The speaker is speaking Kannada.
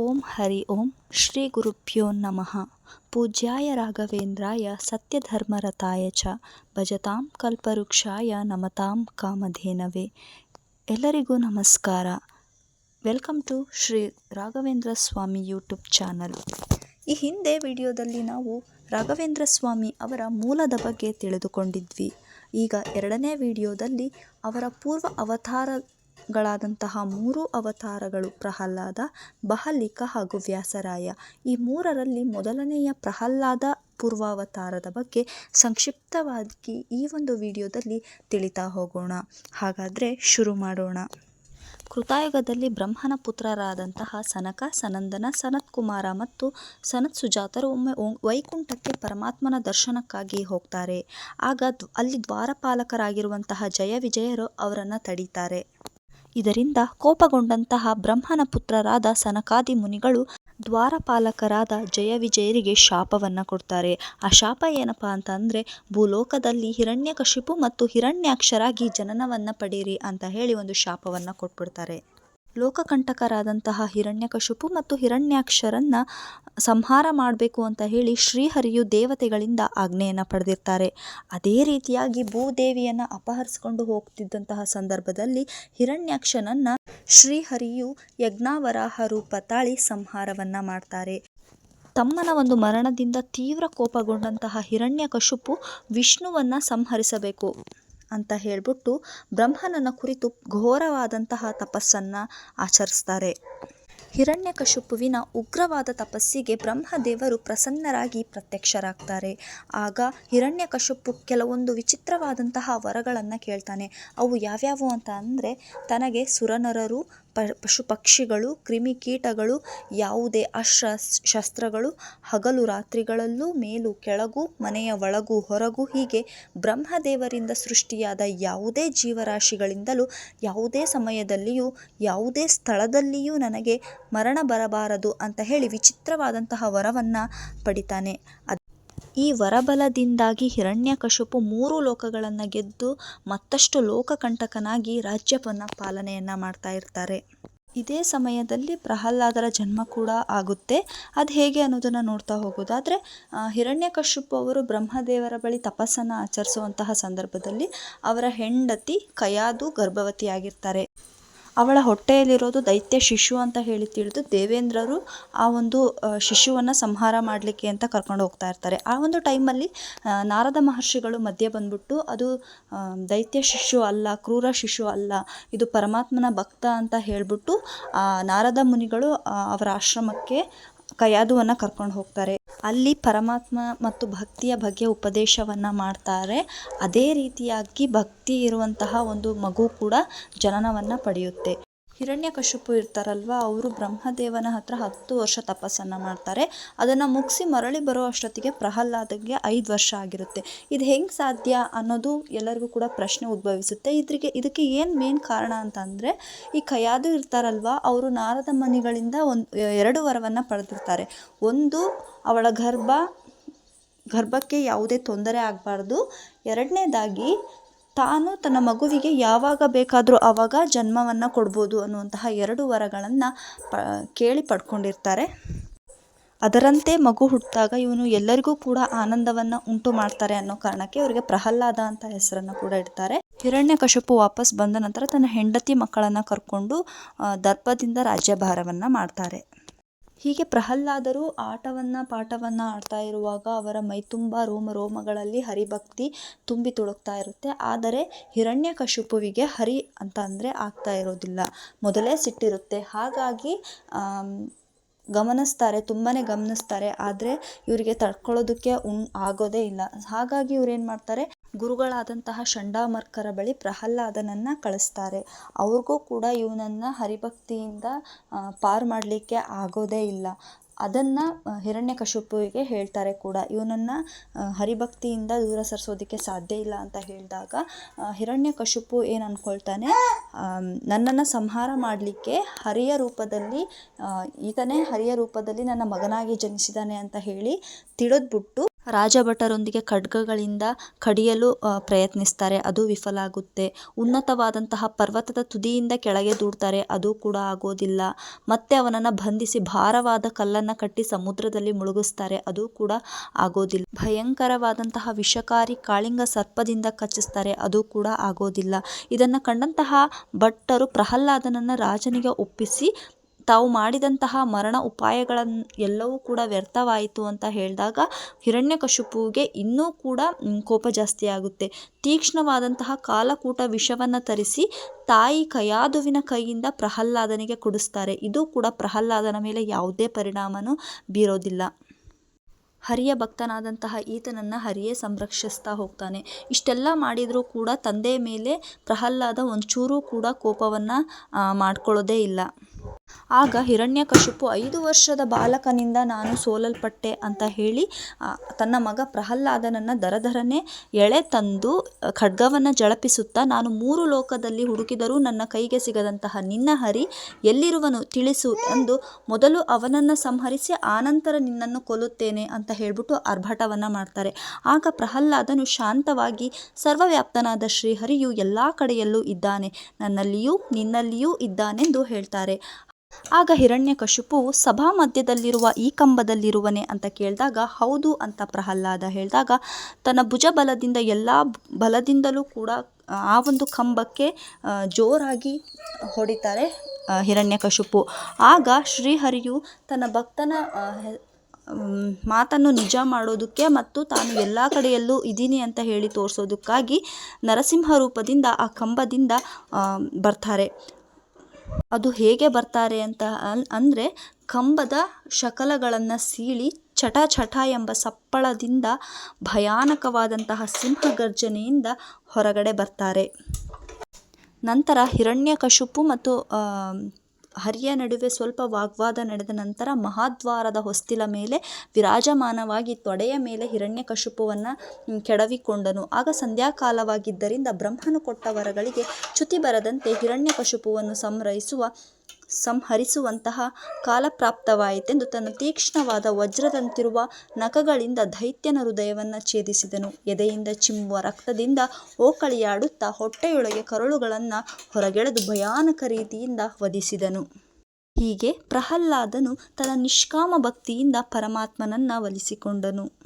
ಓಂ ಹರಿ ಓಂ ಶ್ರೀ ಗುರುಭ್ಯೋ ನಮಃ. ಪೂಜ್ಯಾಯ ರಾಘವೇಂದ್ರಾಯ ಸತ್ಯಧರ್ಮರತಾಯ ಚ. ಭಜತಾಂ ಕಲ್ಪವೃಕ್ಷಾಯ ನಮತಾಂ ಕಾಮಧೇನವೇ. ಎಲ್ಲರಿಗೂ ನಮಸ್ಕಾರ. Welcome to Shri Raghavendra Swami YouTube channel. ಈ ಹಿಂದೆ ವಿಡಿಯೋದಲ್ಲಿ ನಾವು ರಾಘವೇಂದ್ರ ಸ್ವಾಮಿ ಅವರ ಮೂಲದ ಬಗ್ಗೆ ತಿಳಿದುಕೊಂಡಿದ್ವಿ. ಈಗ ಎರಡನೇ ವಿಡಿಯೋದಲ್ಲಿ ಅವರ ಪೂರ್ವ ಅವತಾರಗಳಾದಂತಹ ಮೂರು ಅವತಾರಗಳು ಪ್ರಹ್ಲಾದ, ಬಹಲಿಕ ಹಾಗೂ ವ್ಯಾಸರಾಯ. ಈ ಮೂರರಲ್ಲಿ ಮೊದಲನೆಯ ಪ್ರಹ್ಲಾದ ಪೂರ್ವಾವತಾರದ ಬಗ್ಗೆ ಸಂಕ್ಷಿಪ್ತವಾಗಿ ಈ ಒಂದು ವಿಡಿಯೋದಲ್ಲಿ ತಿಳಿತಾ ಹೋಗೋಣ. ಹಾಗಾದರೆ ಶುರು ಮಾಡೋಣ. ಕೃತಾಯುಗದಲ್ಲಿ ಬ್ರಹ್ಮನ ಪುತ್ರರಾದಂತಹ ಸನಕ, ಸನಂದನ, ಸನತ್ಕುಮಾರ ಮತ್ತು ಸನತ್ ಸುಜಾತರು ಒಮ್ಮೆ ವೈಕುಂಠಕ್ಕೆ ಪರಮಾತ್ಮನ ದರ್ಶನಕ್ಕಾಗಿ ಹೋಗ್ತಾರೆ. ಆಗ ಅಲ್ಲಿ ದ್ವಾರಪಾಲಕರಾಗಿರುವಂತಹ ಜಯ ವಿಜಯರು ಅವರನ್ನು ತಡೀತಾರೆ. ಇದರಿಂದ ಕೋಪಗೊಂಡಂತಹ ಬ್ರಹ್ಮನ ಪುತ್ರರಾದ ಸನಕಾದಿ ಮುನಿಗಳು ದ್ವಾರಪಾಲಕರಾದ ಜಯ ವಿಜಯರಿಗೆ ಶಾಪವನ್ನು ಕೊಡ್ತಾರೆ. ಆ ಶಾಪ ಏನಪ್ಪ ಅಂತ ಅಂದರೆ ಭೂಲೋಕದಲ್ಲಿ ಹಿರಣ್ಯಕಶಿಪು ಮತ್ತು ಹಿರಣ್ಯಾಕ್ಷರಾಗಿ ಜನನವನ್ನು ಪಡೀರಿ ಅಂತ ಹೇಳಿ ಒಂದು ಶಾಪವನ್ನು ಕೊಟ್ಬಿಡ್ತಾರೆ. ಲೋಕಕಂಟಕರಾದಂತಹ ಹಿರಣ್ಯಕಶುಪು ಮತ್ತು ಹಿರಣ್ಯಾಕ್ಷರನ್ನ ಸಂಹಾರ ಮಾಡಬೇಕು ಅಂತ ಹೇಳಿ ಶ್ರೀಹರಿಯು ದೇವತೆಗಳಿಂದ ಆಜ್ಞೆಯನ್ನು ಪಡೆದಿರ್ತಾರೆ. ಅದೇ ರೀತಿಯಾಗಿ ಭೂದೇವಿಯನ್ನು ಅಪಹರಿಸಿಕೊಂಡು ಹೋಗ್ತಿದ್ದಂತಹ ಸಂದರ್ಭದಲ್ಲಿ ಹಿರಣ್ಯಾಕ್ಷನನ್ನ ಶ್ರೀಹರಿಯು ಯಜ್ಞಾವರಾಹ ರೂಪ ತಾಳಿ ಸಂಹಾರವನ್ನ ಮಾಡ್ತಾರೆ. ತಮ್ಮನ ಒಂದು ಮರಣದಿಂದ ತೀವ್ರ ಕೋಪಗೊಂಡಂತಹ ಹಿರಣ್ಯಕಶುಪು ವಿಷ್ಣುವನ್ನ ಸಂಹರಿಸಬೇಕು. ಅಂತ ಹೇಳ್ಬಿಟ್ಟು ಬ್ರಹ್ಮನನ್ನ ಕುರಿತು ಘೋರವಾದಂತಹ ತಪಸ್ಸನ್ನ ಆಚರಿಸ್ತಾರೆ. ಹಿರಣ್ಯಕಶಿಪುವಿನ ಉಗ್ರವಾದ ತಪಸ್ಸಿಗೆ ಬ್ರಹ್ಮದೇವರು ಪ್ರಸನ್ನರಾಗಿ ಪ್ರತ್ಯಕ್ಷರಾಗ್ತಾರೆ. ಆಗ ಹಿರಣ್ಯಕಶಿಪು ಕೆಲವೊಂದು ವಿಚಿತ್ರವಾದಂತಹ ವರಗಳನ್ನು ಕೇಳ್ತಾನೆ. ಅವು ಯಾವ್ಯಾವು ಅಂತ ಅಂದರೆ ತನಗೆ ಸುರನರರು ಪಶು ಪಕ್ಷಿಗಳು ಕ್ರಿಮಿಕೀಟಗಳು ಯಾವುದೇ ಅಶ್ರ ಶಸ್ತ್ರಗಳು, ಹಗಲು ರಾತ್ರಿಗಳಲ್ಲೂ ಮೇಲು, ಕೆಳಗು, ಮನೆಯ ಒಳಗು, ಹೊರಗು, ಹೀಗೆ ಬ್ರಹ್ಮದೇವರಿಂದ ಸೃಷ್ಟಿಯಾದ ಯಾವುದೇ ಜೀವರಾಶಿಗಳಿಂದಲೂ, ಯಾವುದೇ ಸಮಯದಲ್ಲಿಯೂ, ಯಾವುದೇ ಸ್ಥಳದಲ್ಲಿಯೂ ನನಗೆ ಮರಣ ಬರಬಾರದು ಅಂತ ಹೇಳಿ ವಿಚಿತ್ರವಾದಂತಹ ವರವನ್ನು ಪಡಿತಾನೆ. ಈ ವರಬಲದಿಂದಾಗಿ ಹಿರಣ್ಯಕಶಿಪು ಮೂರು ಲೋಕಗಳನ್ನು ಗೆದ್ದು ಮತ್ತಷ್ಟು ಲೋಕಕಂಟಕನಾಗಿ ರಾಜ್ಯವನ್ನು ಪಾಲನೆಯನ್ನು ಮಾಡ್ತಾ ಇರ್ತಾರೆ. ಇದೇ ಸಮಯದಲ್ಲಿ ಪ್ರಹ್ಲಾದರ ಜನ್ಮ ಕೂಡ ಆಗುತ್ತೆ. ಅದು ಹೇಗೆ ಅನ್ನೋದನ್ನು ನೋಡ್ತಾ ಹೋಗೋದಾದರೆ ಹಿರಣ್ಯಕಶಿಪು ಅವರು ಬ್ರಹ್ಮದೇವರ ಬಳಿ ತಪಸ್ಸನ್ನು ಆಚರಿಸುವಂತಹ ಸಂದರ್ಭದಲ್ಲಿ ಅವರ ಹೆಂಡತಿ ಕಯಾದು ಗರ್ಭವತಿಯಾಗಿರ್ತಾರೆ. ಅವಳ ಹೊಟ್ಟೆಯಲ್ಲಿರೋದು ದೈತ್ಯ ಶಿಶು ಅಂತ ಹೇಳಿ ತಿಳಿದು ದೇವೇಂದ್ರರು ಆ ಒಂದು ಶಿಶುವನ್ನು ಸಂಹಾರ ಮಾಡಲಿಕ್ಕೆ ಅಂತ ಕರ್ಕೊಂಡು ಹೋಗ್ತಾ ಇರ್ತಾರೆ. ಆ ಒಂದು ಟೈಮಲ್ಲಿ ನಾರದ ಮಹರ್ಷಿಗಳು ಮಧ್ಯೆ ಬಂದ್ಬಿಟ್ಟು ಅದು ದೈತ್ಯ ಶಿಶು ಅಲ್ಲ, ಕ್ರೂರ ಶಿಶು ಅಲ್ಲ, ಇದು ಪರಮಾತ್ಮನ ಭಕ್ತ ಅಂತ ಹೇಳಿಬಿಟ್ಟು ನಾರದ ಮುನಿಗಳು ಅವರ ಆಶ್ರಮಕ್ಕೆ ಕಯಾದುವನ್ನು ಕರ್ಕೊಂಡು ಹೋಗ್ತಾರೆ. ಅಲ್ಲಿ ಪರಮಾತ್ಮ ಮತ್ತು ಭಕ್ತಿಯ ಬಗ್ಗೆ ಉಪದೇಶವನ್ನ ಮಾಡ್ತಾರೆ. ಅದೇ ರೀತಿಯಾಗಿ ಭಕ್ತಿ ಇರುವಂತಹ ಒಂದು ಮಗು ಕೂಡ ಜನನವನ್ನು ಪಡೆಯುತ್ತೆ. ಹಿರಣ್ಯಕಶಿಪು ಇರ್ತಾರಲ್ವ, ಅವರು ಬ್ರಹ್ಮದೇವನ ಹತ್ರ ಹತ್ತು ವರ್ಷ ತಪಸ್ಸನ್ನು ಮಾಡ್ತಾರೆ. ಅದನ್ನು ಮುಗಿಸಿ ಮರಳಿ ಬರೋ ಅಷ್ಟೊತ್ತಿಗೆ ಪ್ರಹ್ಲಾದಗೆ ಐದು ವರ್ಷ ಆಗಿರುತ್ತೆ. ಇದು ಹೆಂಗೆ ಸಾಧ್ಯ ಅನ್ನೋದು ಎಲ್ಲರಿಗೂ ಕೂಡ ಪ್ರಶ್ನೆ ಉದ್ಭವಿಸುತ್ತೆ. ಇದ್ರಿಗೆ, ಇದಕ್ಕೆ ಏನು ಮೇನ್ ಕಾರಣ ಅಂತಂದರೆ, ಈ ಕಯಾದು ಇರ್ತಾರಲ್ವ, ಅವರು ನಾರದ ಮನಿಗಳಿಂದ ಒಂದು, ಎರಡು ವರವನ್ನು ಪಡೆದಿರ್ತಾರೆ. ಒಂದು, ಅವಳ ಗರ್ಭ, ಗರ್ಭಕ್ಕೆ ಯಾವುದೇ ತೊಂದರೆ ಆಗಬಾರ್ದು. ಎರಡನೇದಾಗಿ ತಾನು ತನ್ನ ಮಗುವಿಗೆ ಯಾವಾಗ ಬೇಕಾದರೂ ಆವಾಗ ಜನ್ಮವನ್ನು ಕೊಡ್ಬೋದು ಅನ್ನುವಂತಹ ಎರಡು ವರಗಳನ್ನು ಪ, ಕೇಳಿ ಪಡ್ಕೊಂಡಿರ್ತಾರೆ. ಅದರಂತೆ ಮಗು ಹುಟ್ಟಿದಾಗ ಇವನು ಎಲ್ಲರಿಗೂ ಕೂಡ ಆನಂದವನ್ನು ಉಂಟು ಮಾಡ್ತಾರೆ ಅನ್ನೋ ಕಾರಣಕ್ಕೆ ಇವರಿಗೆ ಪ್ರಹ್ಲಾದ ಅಂತ ಹೆಸರನ್ನು ಕೂಡ ಇಡ್ತಾರೆ. ಹಿರಣ್ಯಕಶಪು ವಾಪಸ್ ಬಂದ ನಂತರ ತನ್ನ ಹೆಂಡತಿ ಮಕ್ಕಳನ್ನು ಕರ್ಕೊಂಡು ದರ್ಪದಿಂದ ರಾಜ್ಯಭಾರವನ್ನು ಮಾಡ್ತಾರೆ. ಹೀಗೆ ಪ್ರಹ್ಲಾದರು ಆಟವನ್ನು, ಪಾಠವನ್ನು ಆಡ್ತಾ ಇರುವಾಗ ಅವರ ಮೈತುಂಬ ರೋಮ ರೋಮಗಳಲ್ಲಿ ಹರಿಭಕ್ತಿ ತುಂಬಿ ತುಳುಕ್ತಾ ಇರುತ್ತೆ. ಆದರೆ ಹಿರಣ್ಯಕಶಿಪುವಿಗೆ ಹರಿ ಅಂತ ಅಂದರೆ ಆಗ್ತಾ ಇರೋದಿಲ್ಲ. ಮೊದಲೇ ಸಿಟ್ಟಿರುತ್ತೆ. ಹಾಗಾಗಿ ಗಮನಿಸ್ತಾರೆ ತುಂಬಾ ಗಮನಿಸ್ತಾರೆ. ಆದರೆ ಇವರಿಗೆ ತಡ್ಕೊಳ್ಳೋದಕ್ಕೆ ಉಣ್ ಆಗೋದೇ ಇಲ್ಲ. ಹಾಗಾಗಿ ಇವ್ರು ಏನು ಮಾಡ್ತಾರೆ? ಗುರುಗಳಾದಂತಹ ಶಂಡಾಮರ್ಕರ ಬಳಿ ಪ್ರಹ್ಲಾದನನ್ನು ಕಳಿಸ್ತಾರೆ. ಅವ್ರಿಗೂ ಕೂಡ ಇವನನ್ನ ಹರಿಭಕ್ತಿಯಿಂದ ಪಾರ್ ಮಾಡಲಿಕ್ಕೆ ಆಗೋದೇ ಇಲ್ಲ. ಅದನ್ನು ಹಿರಣ್ಯಕಶಿಪುವಿಗೆ ಹೇಳ್ತಾರೆ ಕೂಡ. ಇವನನ್ನ ಹರಿಭಕ್ತಿಯಿಂದ ದೂರ ಸರಿಸೋದಕ್ಕೆ ಸಾಧ್ಯ ಇಲ್ಲ ಅಂತ ಹೇಳಿದಾಗ ಹಿರಣ್ಯಕಶಿಪು ಏನು ಅಂದ್ಕೊಳ್ತಾನೆ ನನ್ನನ್ನು ಸಂಹಾರ ಮಾಡಲಿಕ್ಕೆ ಹರಿಯ ರೂಪದಲ್ಲಿ ಈತನೇ ಹರಿಯ ರೂಪದಲ್ಲಿ ನನ್ನ ಮಗನಾಗಿ ಜನಿಸಿದ್ದಾನೆ ಅಂತ ಹೇಳಿ ತಿಳಿದ್ಬಿಟ್ಟು ರಾಜಭಟರೊಂದಿಗೆ ಖಡ್ಗಗಳಿಂದ ಕಡಿಯಲು ಪ್ರಯತ್ನಿಸ್ತಾರೆ. ಅದು ವಿಫಲ ಆಗುತ್ತೆ. ಉನ್ನತವಾದಂತಹ ಪರ್ವತದ ತುದಿಯಿಂದ ಕೆಳಗೆ ದೂಡ್ತಾರೆ. ಅದು ಕೂಡ ಆಗೋದಿಲ್ಲ. ಮತ್ತೆ ಅವನನ್ನು ಬಂಧಿಸಿ ಭಾರವಾದ ಕಲ್ಲನ್ನು ಕಟ್ಟಿ ಸಮುದ್ರದಲ್ಲಿ ಮುಳುಗಿಸ್ತಾರೆ. ಅದು ಕೂಡ ಆಗೋದಿಲ್ಲ. ಭಯಂಕರವಾದಂತಹ ವಿಷಕಾರಿ ಕಾಳಿಂಗ ಸರ್ಪದಿಂದ ಕಚ್ಚಿಸ್ತಾರೆ. ಅದು ಕೂಡ ಆಗೋದಿಲ್ಲ. ಇದನ್ನು ಕಂಡಂತಹ ಭಟ್ಟರು ಪ್ರಹ್ಲಾದನನ್ನು ರಾಜನಿಗೆ ಒಪ್ಪಿಸಿ ತಾವು ಮಾಡಿದಂತಹ ಮರಣ ಉಪಾಯಗಳನ್ನು ಎಲ್ಲವೂ ಕೂಡ ವ್ಯರ್ಥವಾಯಿತು ಅಂತ ಹೇಳಿದಾಗ ಹಿರಣ್ಯಕಶಿಪುವಿಗೆ ಇನ್ನೂ ಕೂಡ ಕೋಪ ಜಾಸ್ತಿ ಆಗುತ್ತೆ. ತೀಕ್ಷ್ಣವಾದಂತಹ ಕಾಲಕೂಟ ವಿಷವನ್ನು ತರಿಸಿ ತಾಯಿ ಕಯಾದುವಿನ ಕೈಯಿಂದ ಪ್ರಹ್ಲಾದನಿಗೆ ಕೊಡಿಸ್ತಾರೆ. ಇದು ಕೂಡ ಪ್ರಹ್ಲಾದನ ಮೇಲೆ ಯಾವುದೇ ಪರಿಣಾಮನೂ ಬೀರೋದಿಲ್ಲ. ಹರಿಯ ಭಕ್ತನಾದಂತಹ ಈತನನ್ನು ಹರಿಯೇ ಸಂರಕ್ಷಿಸ್ತಾ ಹೋಗ್ತಾನೆ. ಇಷ್ಟೆಲ್ಲ ಮಾಡಿದರೂ ಕೂಡ ತಂದೆಯ ಮೇಲೆ ಪ್ರಹ್ಲಾದ ಒಂಚೂರು ಕೂಡ ಕೋಪವನ್ನು ಮಾಡ್ಕೊಳ್ಳೋದೇ ಇಲ್ಲ. ಆಗ ಹಿರಣ್ಯಕಶಿಪು ಐದು ವರ್ಷದ ಬಾಲಕನಿಂದ ನಾನು ಸೋಲಲ್ಪಟ್ಟೆ ಅಂತ ಹೇಳಿ ತನ್ನ ಮಗ ಪ್ರಹ್ಲಾದನನ್ನು ದರದರನೆ ಎಳೆ ತಂದು ಖಡ್ಗವನ್ನು ಜಳಪಿಸುತ್ತಾ ನಾನು ಮೂರು ಲೋಕದಲ್ಲಿ ಹುಡುಕಿದರೂ ನನ್ನ ಕೈಗೆ ಸಿಗದಂತಹ ನಿನ್ನ ಹರಿ ಎಲ್ಲಿರುವನು ತಿಳಿಸು ಎಂದು ಮೊದಲು ಅವನನ್ನು ಸಂಹರಿಸಿ ಆನಂತರ ನಿನ್ನನ್ನು ಕೊಲ್ಲುತ್ತೇನೆ ಅಂತ ಹೇಳಿಬಿಟ್ಟು ಆರ್ಭಟವನ್ನು ಮಾಡ್ತಾರೆ. ಆಗ ಪ್ರಹ್ಲಾದನು ಶಾಂತವಾಗಿ, ಸರ್ವವ್ಯಾಪ್ತನಾದ ಶ್ರೀಹರಿಯು ಎಲ್ಲ ಕಡೆಯಲ್ಲೂ ಇದ್ದಾನೆ, ನನ್ನಲ್ಲಿಯೂ ನಿನ್ನಲ್ಲಿಯೂ ಇದ್ದಾನೆಂದು ಹೇಳ್ತಾರೆ. ಆಗ ಹಿರಣ್ಯಕಶಿಪು ಸಭಾ ಮಧ್ಯದಲ್ಲಿರುವ ಈ ಕಂಬದಲ್ಲಿರುವನೆ ಅಂತ ಕೇಳಿದಾಗ, ಹೌದು ಅಂತ ಪ್ರಹ್ಲಾದ ಹೇಳಿದಾಗ, ತನ್ನ ಭುಜ ಬಲದಿಂದ ಎಲ್ಲ ಬಲದಿಂದಲೂ ಕೂಡ, ಆ ಒಂದು ಕಂಬಕ್ಕೆ ಜೋರಾಗಿ ಹೊಡಿತಾರೆ ಹಿರಣ್ಯ ಹಿರಣ್ಯಕಶಿಪು ಆಗ ಶ್ರೀಹರಿಯು ತನ್ನ ಭಕ್ತನ ಮಾತನ್ನು ನಿಜ ಮಾಡೋದಕ್ಕೆ ಮತ್ತು ತಾನು ಎಲ್ಲ ಕಡೆಯಲ್ಲೂ ಇದ್ದೀನಿ ಅಂತ ಹೇಳಿ ತೋರಿಸೋದಕ್ಕಾಗಿ ನರಸಿಂಹ ರೂಪದಿಂದ ಆ ಕಂಬದಿಂದ ಬರ್ತಾರೆ. ಅದು ಹೇಗೆ ಬರ್ತಾರೆ ಅಂತ ಅಂದರೆ ಕಂಬದ ಶಕಲಗಳನ್ನು ಸೀಳಿ ಚಟ ಚಟ ಎಂಬ ಸಪ್ಪಳದಿಂದ ಭಯಾನಕವಾದಂತಹ ಸಿಂಹಗರ್ಜನೆಯಿಂದ ಹೊರಗಡೆ ಬರ್ತಾರೆ. ನಂತರ ಹಿರಣ್ಯಕಶುಪು ಮತ್ತು ಹರಿಯ ನಡುವೆ ಸ್ವಲ್ಪ ವಾಗ್ವಾದ ನಡೆದ ನಂತರ ಮಹಾದ್ವಾರದ ಹೊಸ್ತಿಲ ಮೇಲೆ ವಿರಾಜಮಾನವಾಗಿ ತೊಡೆಯ ಮೇಲೆ ಹಿರಣ್ಯಕಶಿಪುವನ್ನು ಕೆಡವಿಕೊಂಡನು. ಆಗ ಸಂಧ್ಯಾಕಾಲವಾಗಿದ್ದರಿಂದ ಬ್ರಹ್ಮನು ಕೊಟ್ಟ ವರಗಳಿಗೆ ಚ್ಯುತಿ ಬರದಂತೆ ಹಿರಣ್ಯಕಶಿಪುವನ್ನು ಸಂಹರಿಸುವ ಸಂಹರಿಸುವಂತಹ ಕಾಲಪ್ರಾಪ್ತವಾಯಿತೆಂದು ತನ್ನ ತೀಕ್ಷ್ಣವಾದ ವಜ್ರದಂತಿರುವ ನಖಗಳಿಂದ ದೈತ್ಯನ ಹೃದಯವನ್ನು ಛೇದಿಸಿದನು. ಎದೆಯಿಂದ ಚಿಮ್ಮುವ ರಕ್ತದಿಂದ ಓಕಳಿಯಾಡುತ್ತಾ ಹೊಟ್ಟೆಯೊಳಗೆ ಕರುಳುಗಳನ್ನು ಹೊರಗೆಳೆದು ಭಯಾನಕ ರೀತಿಯಿಂದ ವಧಿಸಿದನು. ಹೀಗೆ ಪ್ರಹ್ಲಾದನು ತನ್ನ ನಿಷ್ಕಾಮ ಭಕ್ತಿಯಿಂದ ಪರಮಾತ್ಮನನ್ನ ಒಲಿಸಿಕೊಂಡನು